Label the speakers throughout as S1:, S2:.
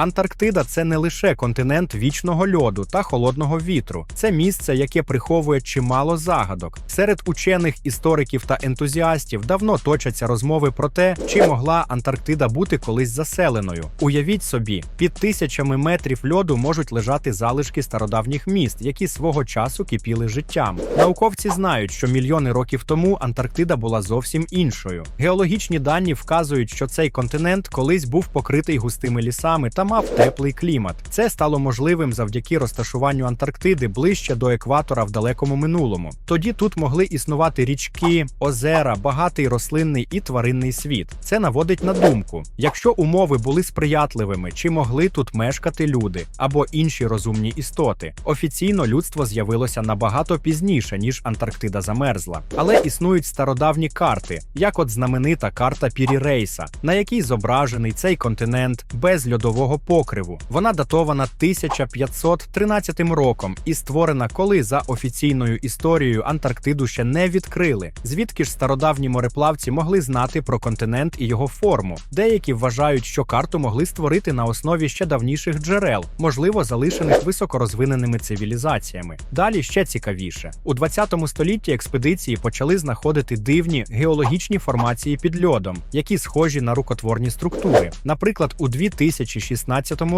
S1: Антарктида це не лише континент вічного льоду та холодного вітру. Це місце, яке приховує чимало загадок. Серед учених, істориків та ентузіастів давно точаться розмови про те, чи могла Антарктида бути колись заселеною. Уявіть собі, під тисячами метрів льоду можуть лежати залишки стародавніх міст, які свого часу кипіли життям. Науковці знають, що мільйони років тому Антарктида була зовсім іншою. Геологічні дані вказують, що цей континент колись був покритий густими лісами та мав теплий клімат. Це стало можливим завдяки розташуванню Антарктиди ближче до екватора в далекому минулому. Тоді тут могли існувати річки, озера, багатий рослинний і тваринний світ. Це наводить на думку: якщо умови були сприятливими, чи могли тут мешкати люди або інші розумні істоти. Офіційно людство з'явилося набагато пізніше, ніж Антарктида замерзла. Але існують стародавні карти, як от знаменита карта Пірірейса, на якій зображений цей континент без льодового покриву. Вона датована 1513 роком і створена, коли за офіційною історією Антарктиду ще не відкрили. Звідки ж стародавні мореплавці могли знати про континент і його форму? Деякі вважають, що карту могли створити на основі ще давніших джерел, можливо, залишених високорозвиненими цивілізаціями. Далі ще цікавіше. У 20 столітті експедиції почали знаходити дивні геологічні формації під льодом, які схожі на рукотворні структури. Наприклад, у 2016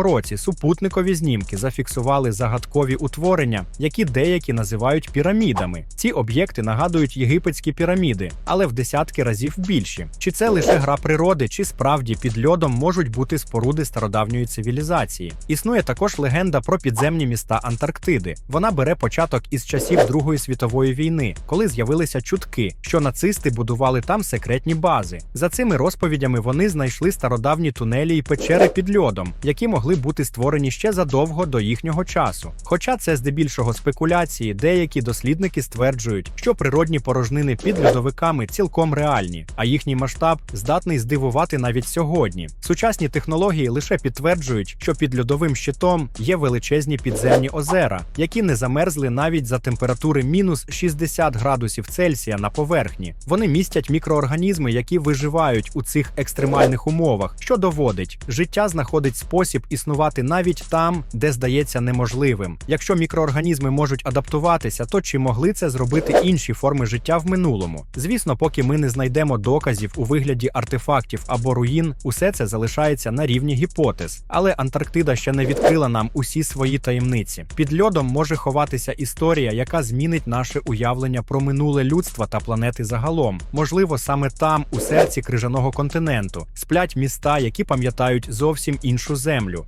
S1: році супутникові знімки зафіксували загадкові утворення, які деякі називають пірамідами. Ці об'єкти нагадують єгипетські піраміди, але в десятки разів більші. Чи це лише гра природи, чи справді під льодом можуть бути споруди стародавньої цивілізації? Існує також легенда про підземні міста Антарктиди. Вона бере початок із часів Другої світової війни, коли з'явилися чутки, що нацисти будували там секретні бази. За цими розповідями вони знайшли стародавні тунелі і печери під льодом, які могли бути створені ще задовго до їхнього часу. Хоча це здебільшого спекуляції, деякі дослідники стверджують, що природні порожнини під льодовиками цілком реальні, а їхній масштаб здатний здивувати навіть сьогодні. Сучасні технології лише підтверджують, що під льодовим щитом є величезні підземні озера, які не замерзли навіть за температури мінус 60 градусів Цельсія на поверхні. Вони містять мікроорганізми, які виживають у цих екстремальних умовах, що доводить, життя знаходить спосіб існувати навіть там, де здається неможливим. Якщо мікроорганізми можуть адаптуватися, то чи могли це зробити інші форми життя в минулому? Звісно, поки ми не знайдемо доказів у вигляді артефактів або руїн, усе це залишається на рівні гіпотез. Але Антарктида ще не відкрила нам усі свої таємниці. Під льодом може ховатися історія, яка змінить наше уявлення про минуле людства та планети загалом. Можливо, саме там, у серці крижаного континенту, сплять міста, які пам'ятають зовсім іншу землю.